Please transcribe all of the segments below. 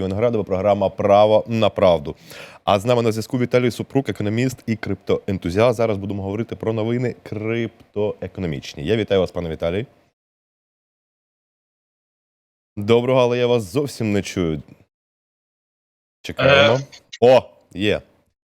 Виноградова, програма Право на правду. А з нами на зв'язку Віталій Супрук, економіст і криптоентузіаст. Зараз будемо говорити про новини криптоекономічні. Я вітаю вас, пане Віталій. Доброго, але я вас зовсім не чую. Чекаємо. О, є.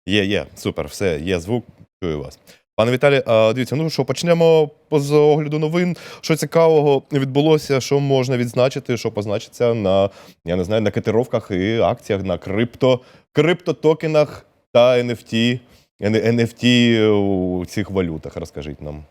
Є, є. Супер, все, є звук, чую вас. Пане Віталі, дивіться, ну що, почнемо з огляду новин. Що цікавого відбулося, що можна відзначити, що позначиться на, я не знаю, на котировках і акціях, на крипто, криптотокенах та NFT, NFT у цих валютах. Розкажіть нам.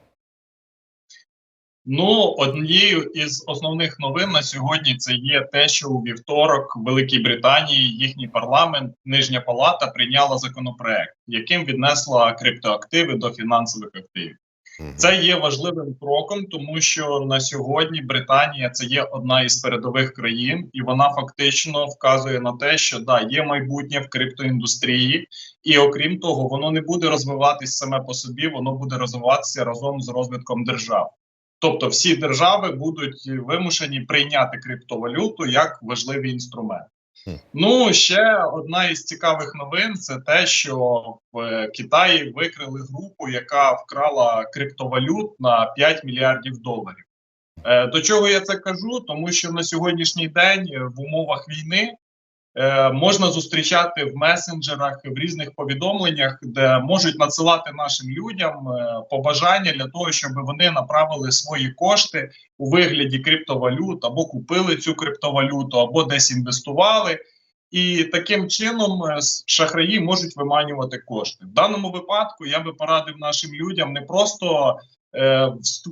Ну, однією із основних новин на сьогодні це є те, що у вівторок в Великій Британії їхній парламент, нижня палата, прийняла законопроект, яким віднесла криптоактиви до фінансових активів. Це є важливим кроком, тому що на сьогодні Британія це є одна із передових країн, і вона фактично вказує на те, що да, є майбутнє в криптоіндустрії, і окрім того, воно не буде розвиватись саме по собі, воно буде розвиватися разом з розвитком держав. Тобто, всі держави будуть вимушені прийняти криптовалюту як важливий інструмент. Ну ще одна із цікавих новин це те, що в Китаї викрили групу, яка вкрала криптовалют на 5 мільярдів доларів. Е, До чого я це кажу? Тому що на сьогоднішній день в умовах війни е, можна зустрічати в месенджерах в різних повідомленнях, де можуть надсилати нашим людям е, побажання для того, щоб вони направили свої кошти у вигляді криптовалют або купили цю криптовалюту, або десь інвестували. І таким чином е, шахраї можуть виманювати кошти. В даному випадку я би порадив нашим людям не просто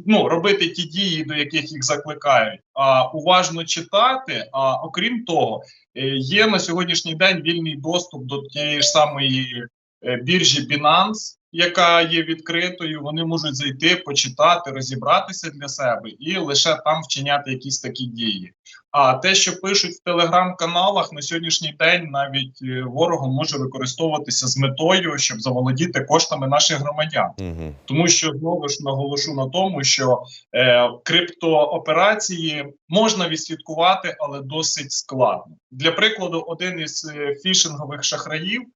ну, робити ті дії, до яких їх закликають, а уважно читати. А окрім того, е, є на сьогоднішній день вільний доступ до тієї ж самої е, біржі Binance, яка є відкритою. Вони можуть зайти, почитати, розібратися для себе і лише там вчиняти якісь такі дії. А те, що пишуть в телеграм-каналах на сьогоднішній день, навіть е, ворогом може використовуватися з метою, щоб заволодіти коштами наших громадян. Угу. Тому що знову ж наголошу на тому, що е, криптооперації можна відслідкувати, але досить складно. Для прикладу, один із е, фішингових шахраїв е,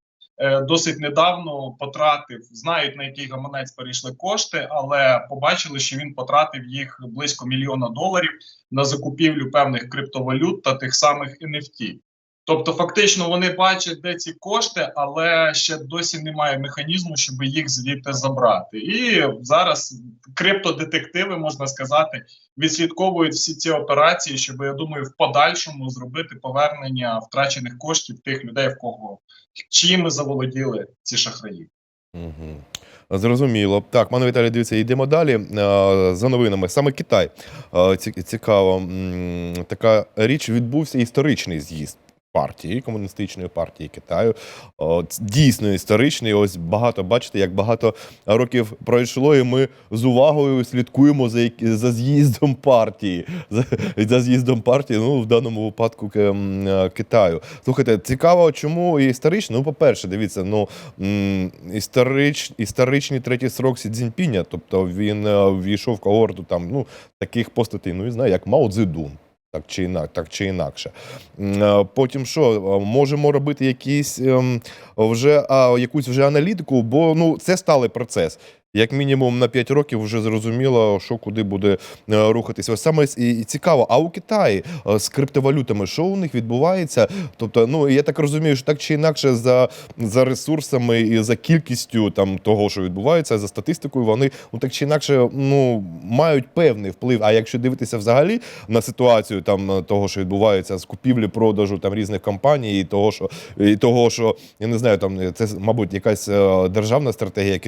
досить недавно потратив, знають на який гаманець перейшли кошти, але побачили, що він потратив їх близько мільйона доларів на закупівлю певних криптовалют та тих самих NFT. Тобто, фактично, вони бачать, де ці кошти, але ще досі немає механізму, щоб їх звідти забрати. І зараз криптодетективи, можна сказати, відслідковують всі ці операції, щоб я думаю, в подальшому зробити повернення втрачених коштів тих людей, в кого чиїми заволоділи ці шахраї. Угу. Зрозуміло. Так, пане Віталій, дивіться, йдемо далі е, за новинами. Саме Китай. Е, Цікаво, така річ відбувся історичний з'їзд партії, комуністичної партії Китаю. О, Дійсно історичний. Ось багато, бачите, як багато років пройшло, і ми з увагою слідкуємо за, за з'їздом партії. За, за з'їздом партії, ну, в даному випадку е, Китаю. Слухайте, цікаво, чому історично? Ну, по-перше, дивіться, ну історич, історичний третій срок Сі Цзіньпіня, тобто він е, ввійшов в когорту там, ну, таких постатей, ну, не знаю, як Мао Цзедун. Так чи інак, так чи інакше. Е, Потім що, е, можемо робити якісь ем, вже якусь вже аналітику, бо ну це сталий процес. Як мінімум на 5 років вже зрозуміло, що куди буде е, рухатися. Ось саме і, цікаво. А у Китаї е, з криптовалютами, що у них відбувається? Тобто, ну я так розумію, що так чи інакше за, за ресурсами і за кількістю там того, що відбувається, за статистикою, вони ну так чи інакше ну мають певний вплив. А якщо дивитися взагалі на ситуацію там е, того, що відбувається з купівлі, продажу там різних компаній, і того, що і того, що я не знаю, там це мабуть якась державна стратегія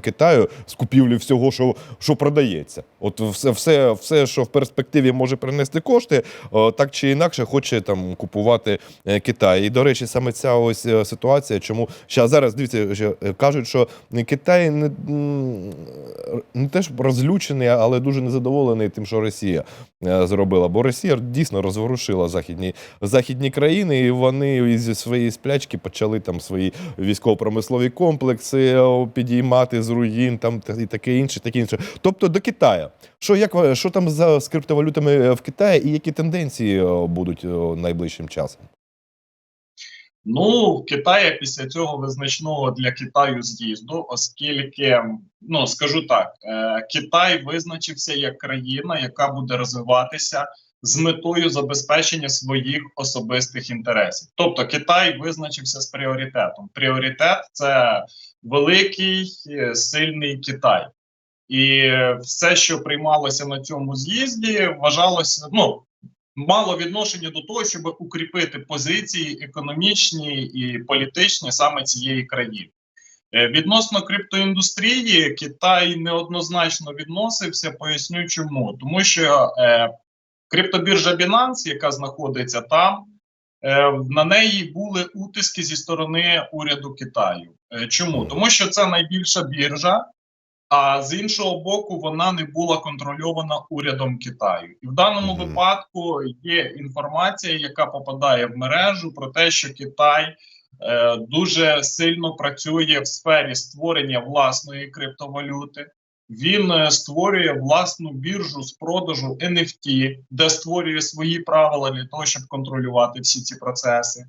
Китаю з купівлі всього, що, що продається. От все, все, все, що в перспективі може принести кошти, е, так чи інакше хоче там купувати е, Китай. І до речі, саме ця ось е, ситуація, чому ще зараз дивіться, що кажуть, що Китай не, не теж розлючений, але дуже незадоволений тим, що Росія зробила. Бо Росія дійсно розворушила західні, західні країни, і вони зі своєї сплячки почали там свої військово-промислові комплекси підіймати з руїн, там і таке інше, таке інше. Тобто до Китаю. Що як ви- що там за з криптовалютами е, в Китаї і які тенденції е, будуть е, найближчим часом? Ну, в Китаї після цього визначного для Китаю з'їзду, оскільки, ну скажу так, е, Китай визначився як країна, яка буде розвиватися з метою забезпечення своїх особистих інтересів. Тобто Китай визначився з пріоритетом. Пріоритет це великий е, сильний Китай. І все, що приймалося на цьому з'їзді, вважалося ну мало відношення до того, щоб укріпити позиції економічні і політичні саме цієї країни. Е, Відносно криптоіндустрії, Китай неоднозначно відносився. Поясню чому, тому що е, криптобіржа Binance, яка знаходиться там, е, на неї були утиски зі сторони уряду Китаю. Е, чому? Тому що це найбільша біржа, а з іншого боку, вона не була контрольована урядом Китаю. І в даному Мгм. випадку є інформація, яка попадає в мережу про те, що Китай е, дуже сильно працює в сфері створення власної криптовалюти. Він е, створює власну біржу з продажу NFT, де створює свої правила для того, щоб контролювати всі ці процеси.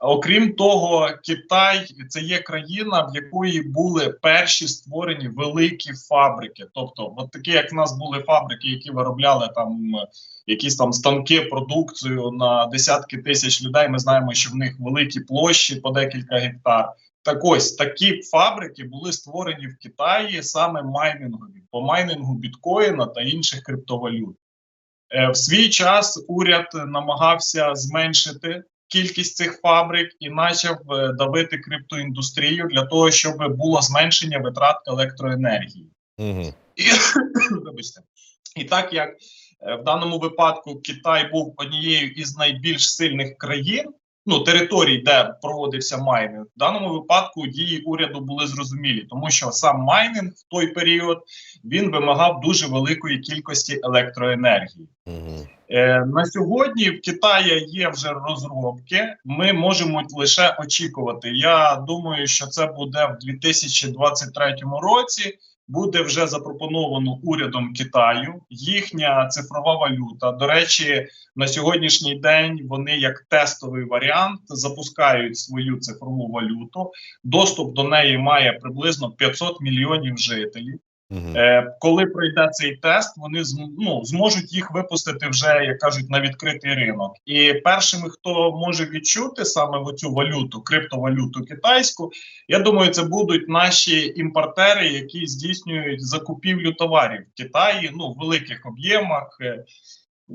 Окрім того, Китай це є країна, в якої були перші створені великі фабрики. Тобто, от такі, як в нас були фабрики, які виробляли там е, якісь там станки, продукцію на десятки тисяч людей. Ми знаємо, що в них великі площі по декілька гектар. Так ось такі фабрики були створені в Китаї саме майнингові по майнингу біткоїна та інших криптовалют. Е, В свій час уряд намагався зменшити кількість цих фабрик і почав е, давити криптоіндустрію для того, щоб було зменшення витрат електроенергії. Угу. І, вибачте. і так як е, в даному випадку Китай був однією із найбільш сильних країн, ну територій, де проводився майнинг, в даному випадку дії уряду були зрозумілі, тому що сам майнинг в той період він вимагав дуже великої кількості електроенергії. Угу. Е, на сьогодні в Китаї є вже розробки. Ми можемо лише очікувати. Я думаю, що це буде в 2023 році. Буде вже запропоновано урядом Китаю їхня цифрова валюта. До речі, на сьогоднішній день вони як тестовий варіант запускають свою цифрову валюту. Доступ до неї має приблизно 500 мільйонів жителів. Е, коли пройде цей тест, вони ну, зможуть їх випустити вже, як кажуть, на відкритий ринок. І першими, хто може відчути саме цю валюту, криптовалюту китайську, я думаю, це будуть наші імпортери, які здійснюють закупівлю товарів в Китаї ну в великих об'ємах. е,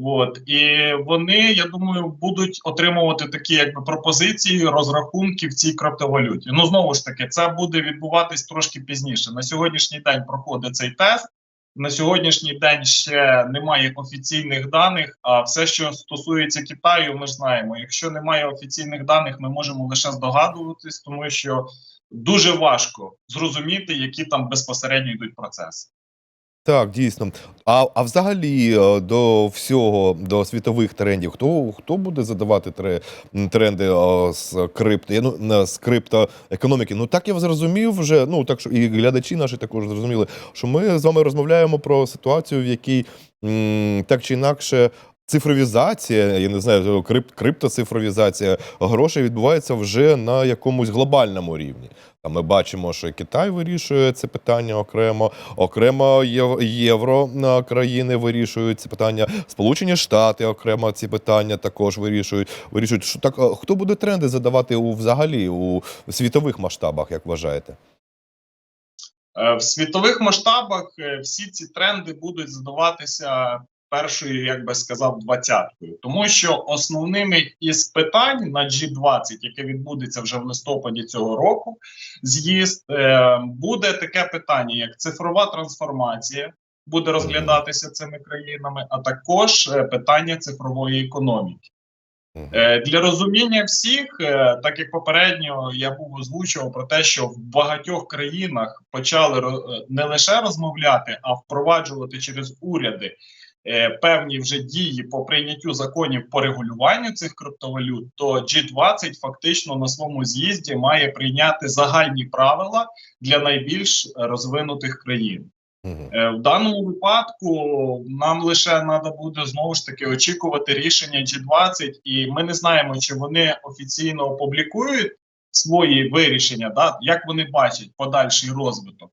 От і вони, я думаю, будуть отримувати такі якби пропозиції розрахунки в цій криптовалюті. Ну знову ж таки, це буде відбуватись трошки пізніше. На сьогоднішній день проходить цей тест. На сьогоднішній день ще немає офіційних даних. А все, що стосується Китаю, ми знаємо. Якщо немає офіційних даних, ми можемо лише здогадуватись, тому що дуже важко зрозуміти, які там безпосередньо йдуть процеси. Так, дійсно. А, а взагалі е, до всього, до світових трендів, хто, хто буде задавати тренди е, з крипто, ну, з криптоекономіки? Ну так я зрозумів вже, ну так що і глядачі наші також зрозуміли, що ми з вами розмовляємо про ситуацію, в якій так чи інакше. Цифровізація, я не знаю, крип, криптоцифровізація грошей відбувається вже на якомусь глобальному рівні. Там ми бачимо, що Китай вирішує це питання окремо, окремо євро країни вирішують ці питання. Сполучені Штати окремо ці питання також вирішують. Вирішують, що так хто буде тренди задавати у взагалі у світових масштабах, як вважаєте? Е, В світових масштабах е, всі ці тренди будуть задаватися першою, як би сказав, двадцяткою, тому що основними із питань на G20, яке відбудеться вже в листопаді цього року, з'їзд е, буде таке питання, як цифрова трансформація. Буде розглядатися цими країнами, а також е, питання цифрової економіки. Е, Для розуміння всіх, так як попередньо я був озвучував про те, що в багатьох країнах почали не лише розмовляти, а впроваджувати через уряди е, певні вже дії по прийняттю законів по регулюванню цих криптовалют, то G20 фактично на своєму з'їзді має прийняти загальні правила для найбільш розвинутих країн. Е, В даному випадку нам лише треба буде знову ж таки очікувати рішення G20, і ми не знаємо, чи вони офіційно опублікують свої вирішення, да, як вони бачать подальший розвиток.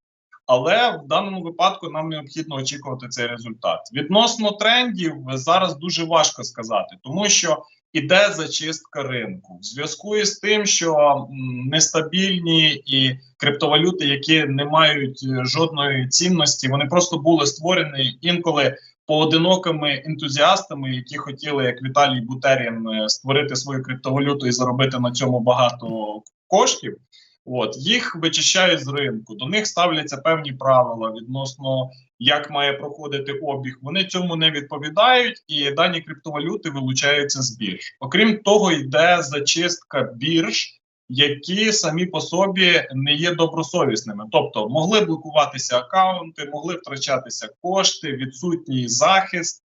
Але в даному випадку нам необхідно очікувати цей результат. Відносно трендів зараз дуже важко сказати, тому що іде зачистка ринку в зв'язку із тим, що нестабільні і криптовалюти, які не мають е, жодної цінності, вони просто були створені інколи поодинокими ентузіастами, які хотіли, як Віталій Бутерін, е, створити свою криптовалюту і заробити на цьому багато коштів. От їх вичищають з ринку, до них ставляться певні правила відносно як має проходити обіг. Вони цьому не відповідають, і дані криптовалюти вилучаються з бірж. Окрім того, йде зачистка бірж, які самі по собі не є добросовісними. Тобто могли блокуватися акаунти, могли втрачатися кошти, відсутній захист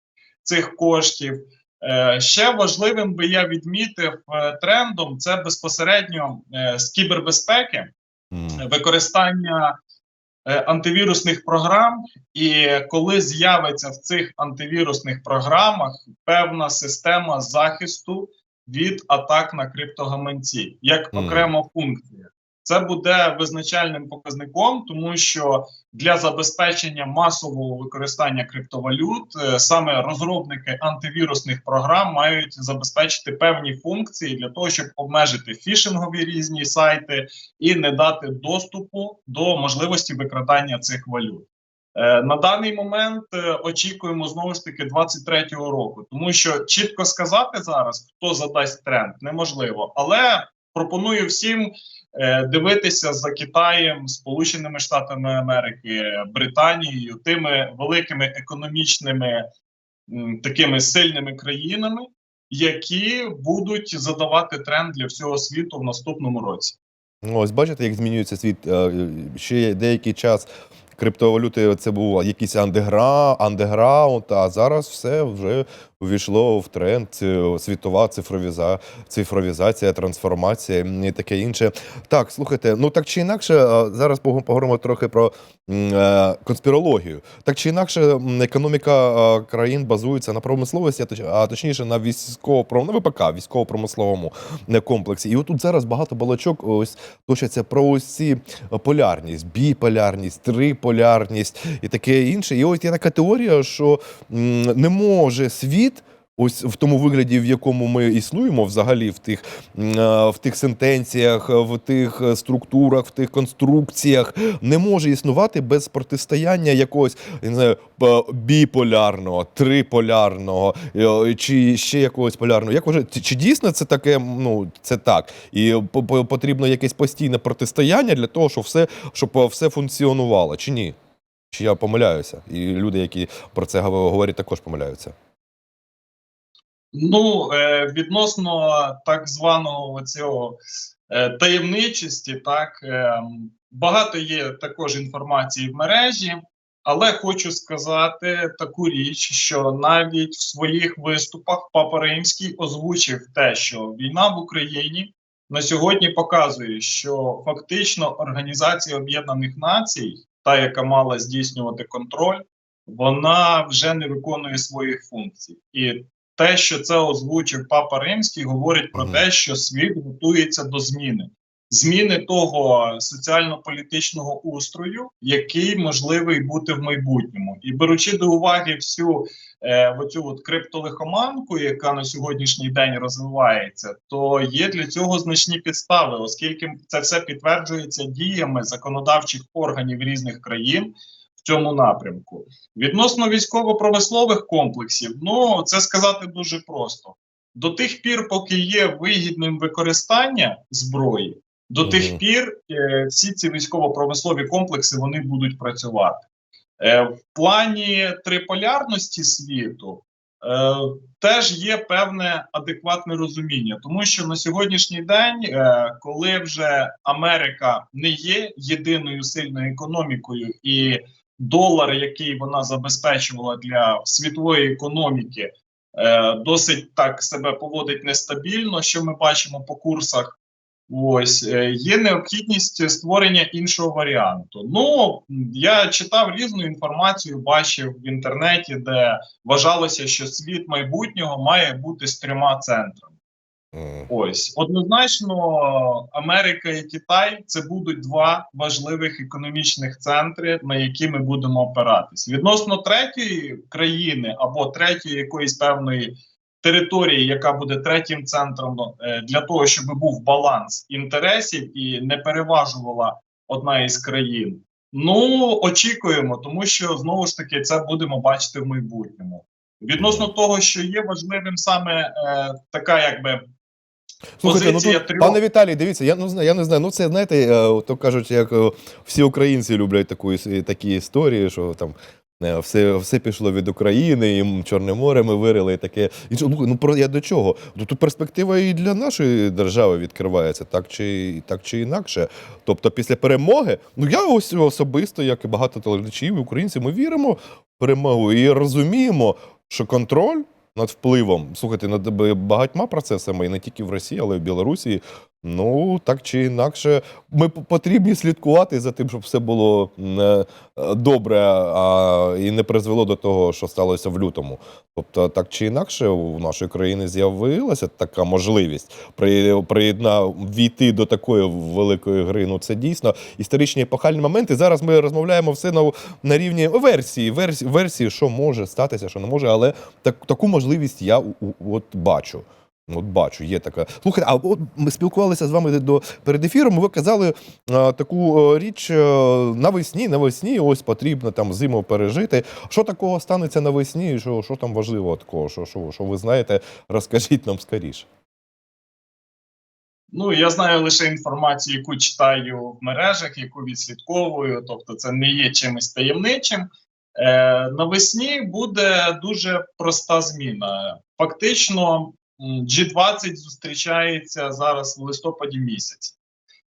цих коштів. Е, Ще важливим би я відмітив е, трендом це безпосередньо е, з кібербезпеки використання антивірусних програм, і коли з'явиться в цих антивірусних програмах певна система захисту від атак на криптогаманці, як окрема функція. Це буде визначальним показником, тому що для забезпечення масового використання криптовалют е, саме розробники антивірусних програм мають забезпечити певні функції для того, щоб обмежити фішингові різні сайти і не дати доступу до можливості викрадання цих валют. Е, на даний момент е, очікуємо знову ж таки 23-го року, тому що чітко сказати зараз, хто задасть тренд, неможливо. Але пропоную всім дивитися за Китаєм, Сполученими Штатами Америки, Британією, тими великими економічними такими сильними країнами, які будуть задавати тренд для всього світу в наступному році. Ну, ось бачите, як змінюється світ. Е, Ще деякий час криптовалюти це був якийсь андегра, андеграунд, а зараз все вже увійшло в тренд. Світова цифровіза, цифровізація, трансформація і таке інше. Так, слухайте, ну так чи інакше, е, зараз пог- поговоримо трохи про е, конспірологію. Так чи інакше, економіка е, країн базується на промисловості, а точніше на військово на ВПК, військово-промисловому е, комплексі. І отут зараз багато балачок ось точаться про ось ці е, полярність, біполярність, триполярність і таке інше. І ось є така теорія, що не може світ. Ось в тому вигляді, в якому ми існуємо, взагалі, в тих, е, в тих сентенціях, в тих е, структурах, в тих конструкціях, не може існувати без протистояння якогось не знаю, біполярного, триполярного е, чи ще якогось полярного. Як вважаєте, чи дійсно це таке? Ну це так, і по- по- потрібно якесь постійне протистояння для того, щоб все, щоб е, все функціонувало, чи ні? Чи я помиляюся? І люди, які про це говорять, також помиляються. Ну, е, відносно так званого цього е, таємничості, так е, багато є також інформації в мережі, але хочу сказати таку річ, що навіть в своїх виступах Папа Римський озвучив те, що війна в Україні на сьогодні показує, що фактично Організація Об'єднаних Націй, та яка мала здійснювати контроль, вона вже не виконує своїх функцій. І те, що це озвучив Папа Римський, говорить про те, що світ готується до зміни. Зміни того соціально-політичного устрою, який можливий бути в майбутньому, і беручи до уваги всю е, оцю от криптолихоманку, яка на сьогоднішній день розвивається, то є для цього значні підстави, оскільки це все підтверджується діями законодавчих органів різних країн в цьому напрямку. Відносно військово-промислових комплексів, ну це сказати дуже просто. До тих пір, поки є вигідним використання зброї, до тих пір е, всі ці військово-промислові комплекси вони будуть працювати. Е, в плані триполярності світу е, теж є певне адекватне розуміння, тому що на сьогоднішній день, е, коли вже Америка не є єдиною сильною економікою і долар, який вона забезпечувала для світової економіки, е, досить так себе поводить нестабільно. Що ми бачимо по курсах Ось е, є необхідність створення іншого варіанту. Ну я читав різну інформацію, бачив в інтернеті, де вважалося, що світ майбутнього має бути з трьома центрами. Ось однозначно, Америка і Китай це будуть два важливих економічних центри, на які ми будемо опиратись. Відносно третьої країни або третьої якоїсь певної території, яка буде третім центром е, для того, щоб був баланс інтересів і не переважувала одна із країн. Ну очікуємо, тому що знову ж таки це будемо бачити в майбутньому. Відносно того, що є важливим саме е, така, якби Слухайте, ну тут, трьох. пане Віталій, дивіться, я ну знаю, я не знаю. Ну це знаєте, е, то кажуть, як е, всі українці люблять таку такі історії, що там. е, Все, все пішло від України, і Чорне море ми вирили і таке. І ну, ну про я до чого? Ну, Тут перспектива і для нашої держави відкривається, так чи так чи інакше. Тобто, після перемоги, ну я ось особисто, як і багато телеглядачів, українців, ми віримо в перемогу і розуміємо, що контроль над впливом, слухайте, над багатьма процесами, і не тільки в Росії, але й в Білорусі. Ну, так чи інакше, ми потрібні слідкувати за тим, щоб все було е, добре, а і не призвело до того, що сталося в лютому. Тобто, так чи інакше, у нашої країни з'явилася така можливість при, приєдна війти до такої великої гри. Ну це дійсно історичні епохальні моменти. Зараз ми розмовляємо все на, на рівні версії, версії, версії, що може статися, що не може, але так, таку можливість я от бачу. От бачу, є така. Слухайте, а от ми спілкувалися з вами до перед ефіром. Ви казали а, таку е, річ е, навесні, навесні, ось потрібно там зиму пережити. Що такого станеться навесні? Що, що там важливо такого? Що, що, що ви знаєте? Розкажіть нам скоріше. Ну, я знаю лише інформацію, яку читаю в мережах, яку відслідковую, тобто це не є чимось таємничим. Е, навесні буде дуже проста зміна. Фактично, G20 зустрічається зараз в листопаді місяці.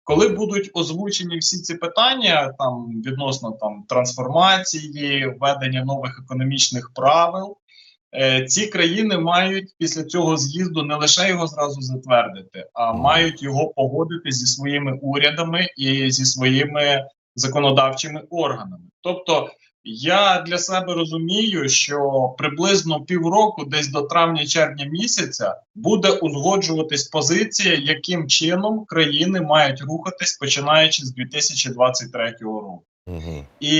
Коли будуть озвучені всі ці питання, там відносно там трансформації, введення нових економічних правил, Е, ці країни мають після цього з'їзду не лише його зразу затвердити, а мають його погодити зі своїми урядами і зі своїми законодавчими органами. Тобто, я для себе розумію, що приблизно півроку, десь до травня-червня місяця, буде узгоджуватись позиція, яким чином країни мають рухатись починаючи з 2023 року. Угу. І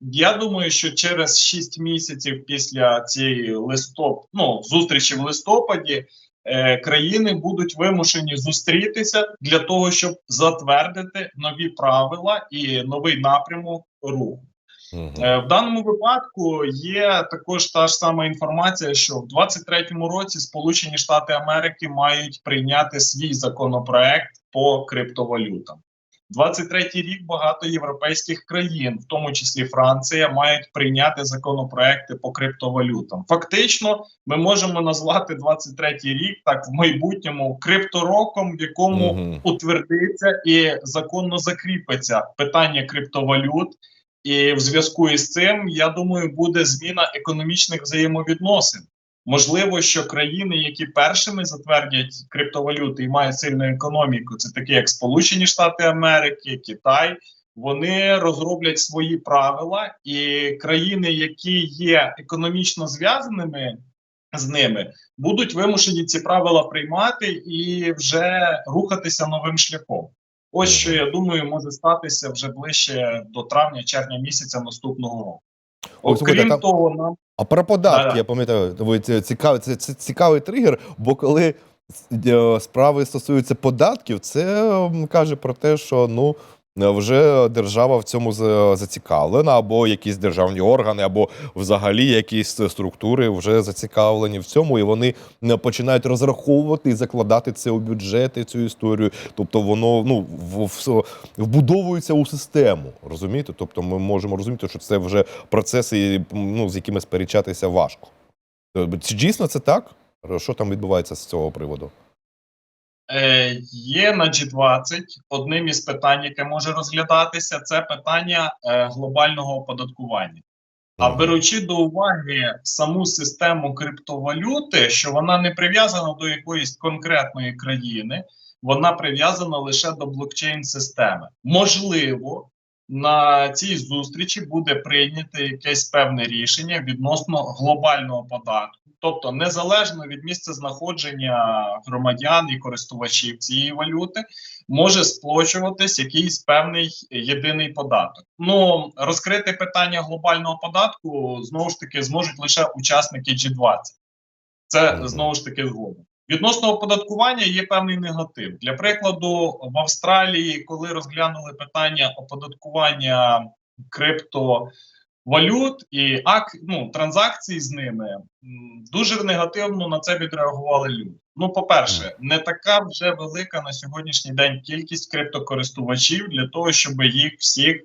я думаю, що через 6 місяців після цієї листоп... ну, зустрічі в листопаді е, країни будуть вимушені зустрітися для того, щоб затвердити нові правила і новий напрямок руху. Угу. Е, В даному випадку є також та ж сама інформація, що в 23-му році Сполучені Штати Америки мають прийняти свій законопроект по криптовалютам. 23-й рік багато європейських країн, в тому числі Франція, мають прийняти законопроекти по криптовалютам. Фактично, ми можемо назвати 23-й рік так в майбутньому криптороком, в якому Мгм. утвердиться і законно закріпиться питання криптовалют. І в зв'язку із цим, я думаю, буде зміна економічних взаємовідносин. Можливо, що країни, які першими затвердять криптовалюти і мають сильну економіку, це такі як Сполучені Штати Америки, Китай. Вони розроблять свої правила, і країни, які є економічно зв'язаними з ними, будуть вимушені ці правила приймати і вже рухатися новим шляхом. Ось що я думаю, може статися вже ближче до травня-червня місяця наступного року. Окрім там- того, нам А про податки, Да-да. я пам'ятаю, ви- це цікавий, це, це цікавий тригер, бо коли е, справи стосуються податків, це каже про те, що ну. Е, Вже держава в цьому зацікавлена, або якісь державні органи, або взагалі якісь структури вже зацікавлені в цьому, і вони е, починають розраховувати і закладати це у бюджети, цю історію. Тобто воно ну в, вбудовується у систему. Розумієте? Тобто ми можемо розуміти, що це вже процеси, ну, з якими сперечатися важко. Е, Чи дійсно це так? Що там відбувається з цього приводу? Е, є на G20 одним із питань, яке може розглядатися, це питання е, глобального оподаткування. А беручи до уваги саму систему криптовалюти, що вона не прив'язана до якоїсь конкретної країни, вона прив'язана лише до блокчейн-системи. Можливо, на цій зустрічі буде прийнято якесь певне рішення відносно глобального податку, тобто незалежно від місця знаходження громадян і користувачів цієї валюти, може сплачуватись якийсь певний єдиний податок. Ну розкрити питання глобального податку знову ж таки зможуть лише учасники G20. Це знову ж таки згодом. Відносно оподаткування є певний негатив. Для прикладу, в Австралії, коли розглянули питання оподаткування криптовалют і ак, ну, транзакцій з ними, дуже негативно на це відреагували люди. Ну, по-перше, не така вже велика на сьогоднішній день кількість криптокористувачів для того, щоб їх всіх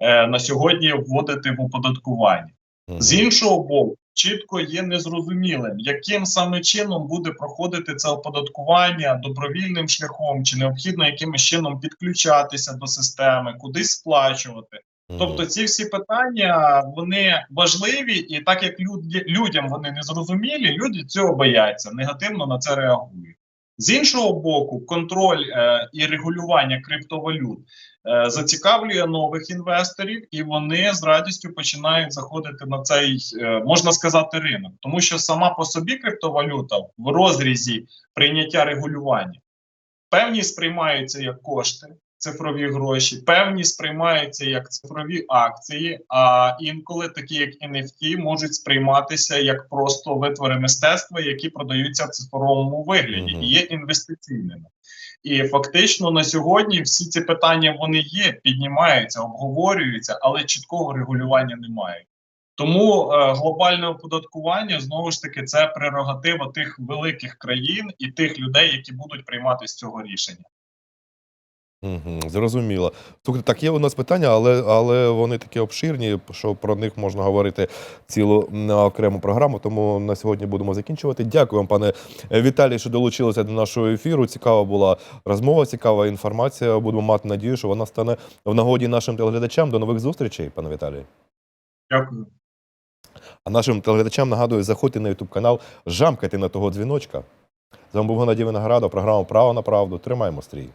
е, на сьогодні вводити в оподаткування. З іншого боку, чітко є незрозумілим, яким саме чином буде проходити це оподаткування добровільним шляхом, чи необхідно якимось чином підключатися до системи, кудись сплачувати. Тобто, ці всі питання вони важливі, і так як люд, людям вони не зрозумілі, люди цього бояться, негативно на це реагують. З іншого боку, контроль е, і регулювання криптовалют е, зацікавлює нових інвесторів, і вони з радістю починають заходити на цей, е, можна сказати, ринок, тому що сама по собі криптовалюта в розрізі прийняття регулювання певні сприймаються як кошти. Цифрові гроші, певні сприймаються як цифрові акції, а інколи такі, як NFT, можуть сприйматися як просто витвори мистецтва, які продаються в цифровому вигляді і є інвестиційними. І фактично на сьогодні всі ці питання вони є, піднімаються, обговорюються, але чіткого регулювання немає. Тому е, глобальне оподаткування знову ж таки це прерогатива тих великих країн і тих людей, які будуть приймати з цього рішення. Мгм, Зрозуміло. Слухайте, так є у нас питання, але, але вони такі обширні, що про них можна говорити цілу м, окрему програму. Тому на сьогодні будемо закінчувати. Дякую вам, пане Віталій, що долучилися до нашого ефіру. Цікава була розмова, цікава інформація. Будемо мати надію, що вона стане в нагоді нашим телеглядачам. До нових зустрічей, пане Віталій. Дякую. А нашим телеглядачам нагадую, заходьте на YouTube канал, жамкайте на того дзвіночка. З вами був Геннадій Виноградов, програма Право на правду. Тримаємо стрій.